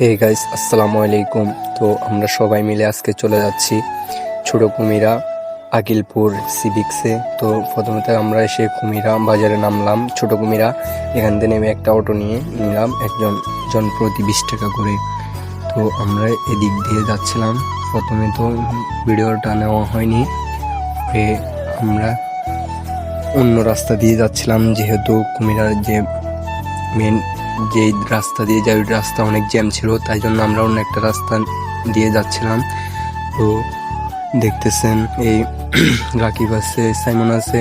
Hey guys আসসালামু আলাইকুম তো আমরা সবাই মিলে আজকে চলে যাচ্ছি ছোট কুমিরা আকিলপুর সিভিক্সে তো প্রথমত আমরা এসে কুমিরা বাজারে নামলাম। ছোট কুমিরা এখান থেকে নেমে একটা অটো নিয়ে নিলাম, একজন জন প্রতি বিশ টাকা করে। তো আমরা এদিক দিয়ে যাচ্ছিলাম। প্রথমে তো ভিডিওটা নেওয়া হয়নি। আমরা অন্য রাস্তা দিয়ে যাচ্ছিলাম, যেহেতু কুমিরার যে মেন যে রাস্তা দিয়ে যাই রাস্তা অনেক জ্যাম ছিল, তাই জন্য আমরা অন্য একটা রাস্তা দিয়ে যাচ্ছিলাম। তো দেখতেছেন এই রাকিব আছে, সাইমন আছে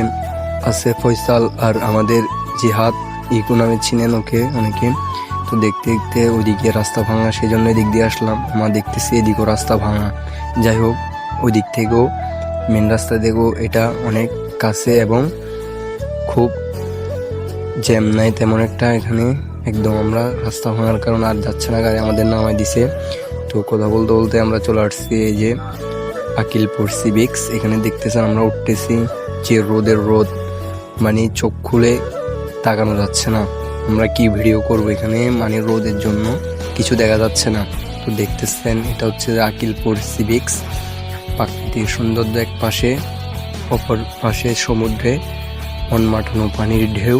আছে ফয়সাল আর আমাদের জিহাদ, ইকো নামে চিনেন ওকে অনেকে। তো দেখতে দেখতে ওইদিকে রাস্তা ভাঙা সেই জন্য এদিক দিয়ে আসলাম। আমরা দেখতেছি এদিকেও রাস্তা ভাঙা। যাই হোক ওই দিক থেকেও মেন রাস্তা থেকেও এটা অনেক কাছে এবং খুব জ্যাম নাই তেমন একটা এখানে। একদম আমরা রাস্তা ভাঙার কারণে আর যাচ্ছে না, গাড়ি আমাদের নামায় দিছে। তো কথা বলতে বলতে আমরা চলে আসছি এই যে আকিলপুর সিভিক্স এখানে দেখতেছেন আমরা উঠতেছি যে রোদের রোদ মানে চোখ খুলে তাকানো যাচ্ছে না। আমরা কি ভিডিও করব এখানে মানে রোদের জন্য কিছু দেখা যাচ্ছে না। তো দেখতেছেন, এটা হচ্ছে আকিলপুর সিভিক্স প্রাকৃতিক সৌন্দর্য এক পাশে, অপর পাশে সমুদ্রে মনমাঠানো পানির ঢেউ,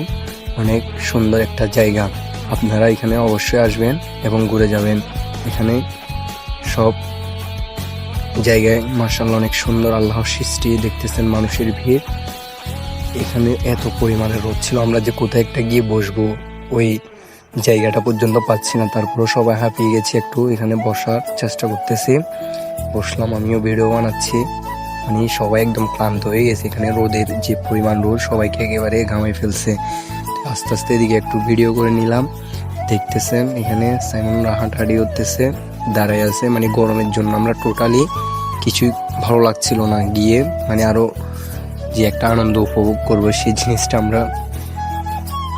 অনেক সুন্দর একটা জায়গা। আপনারা এখানে অবশ্যই আসবেন এবং ঘুরে যাবেন। এখানে সব জায়গায় মার্শাল্লাহ অনেক সুন্দর আল্লাহর সৃষ্টি দেখতেছেন মানুষের ভিড়। এখানে এত পরিমাণে রোদ ছিল, আমরা যে কোথায় একটা গিয়ে বসবো, ওই জায়গাটা পর্যন্ত পাচ্ছি না। তারপরেও সবাই হাঁপিয়ে গেছি, একটু এখানে বসার চেষ্টা করতেছি। বসলাম, আমিও ভিডিও বানাচ্ছি। মানে সবাই একদম ক্লান্ত হয়ে গেছে, এখানে রোদের যে পরিমাণ রোদ, সবাইকে একেবারে ঘামে ফেলছে। আস্তে আস্তে এদিকে একটু ভিডিও করে নিলাম। দেখতেছেন, এখানে সাইমনরা হাঁটাহাঁটি করতেছে দাঁড়ায় আছে। মানে গরমের জন্য আমরা টোটালি কিছুই ভালো লাগছিল না। গিয়ে মানে আরও যে একটা আনন্দ উপভোগ করব, সেই জিনিসটা আমরা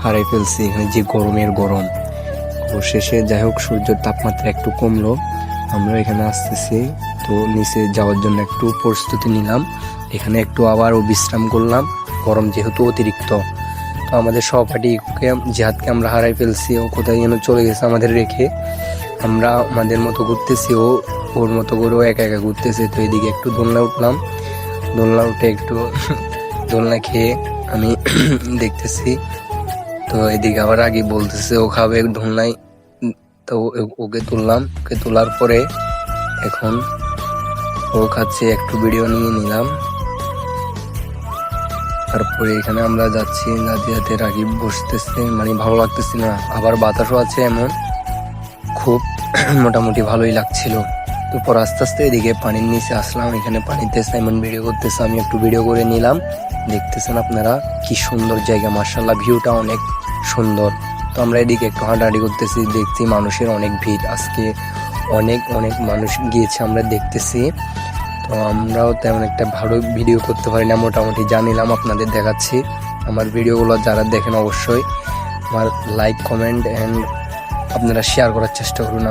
হারাই ফেলছি। এখানে যে গরমের গরম। অবশেষে যাই হোক, সূর্যের তাপমাত্রা একটু কমলো। আমরা এখানে আসতেছি। তো নিচে যাওয়ার জন্য একটু প্রস্তুতি নিলাম। এখানে একটু আবারও বিশ্রাম করলাম। গরম যেহেতু অতিরিক্ত আমাদের সহপাঠীকে জিহাদকে আমরা হারাই ফেলছি, ও কোথায় যেন চলে গেছে আমাদের রেখে। আমরা আমাদের মতো ঘুরতেছি, ও ওর মতো করেও একা একা ঘুরতেছে। তো এদিকে একটু দোলনা উঠলাম। দোলনা উঠে একটু দোলনা খেয়ে আমি দেখতেছি। তো এদিকে আবার আগে বলতেছে, ও খাবে দোলনায়। তো ও- ওকে তুললাম। ওকে তোলার পরে এখন ও খাচ্ছে, একটু ভিডিও নিয়ে নিলাম। তারপরে এখানে আমরা যাচ্ছি যাতে যাতে রাগিব বসতেছে মানে ভালো লাগতেছে না। আবার বাতাসও আছে এমন। খুব মোটামুটি ভালোই লাগছিল। তো পর আস্তে আস্তে এদিকে পানির নিচে আসলাম। এখানে পানিতে সাইমন ভিডিও করতেছে, আমি একটু ভিডিও করে নিলাম। দেখতেছেন আপনারা কি সুন্দর জায়গা মার্শাল্লাহ ভিউটা অনেক সুন্দর। তো আমরা এদিকে একটু হাঁটাহাঁটি করতেছি, দেখছি মানুষের অনেক ভিড়। আজকে অনেক অনেক মানুষ গিয়েছে, আমরা দেখতেছি। তো আমরাও তেমন একটা ভালো ভিডিও করতে পারি না, মোটামুটি জানিলাম, আপনাদের দেখাচ্ছি। আমার ভিডিওগুলো যারা দেখেন অবশ্যই আমার লাইক কমেন্ট অ্যান্ড আপনারা শেয়ার করার চেষ্টা করুন।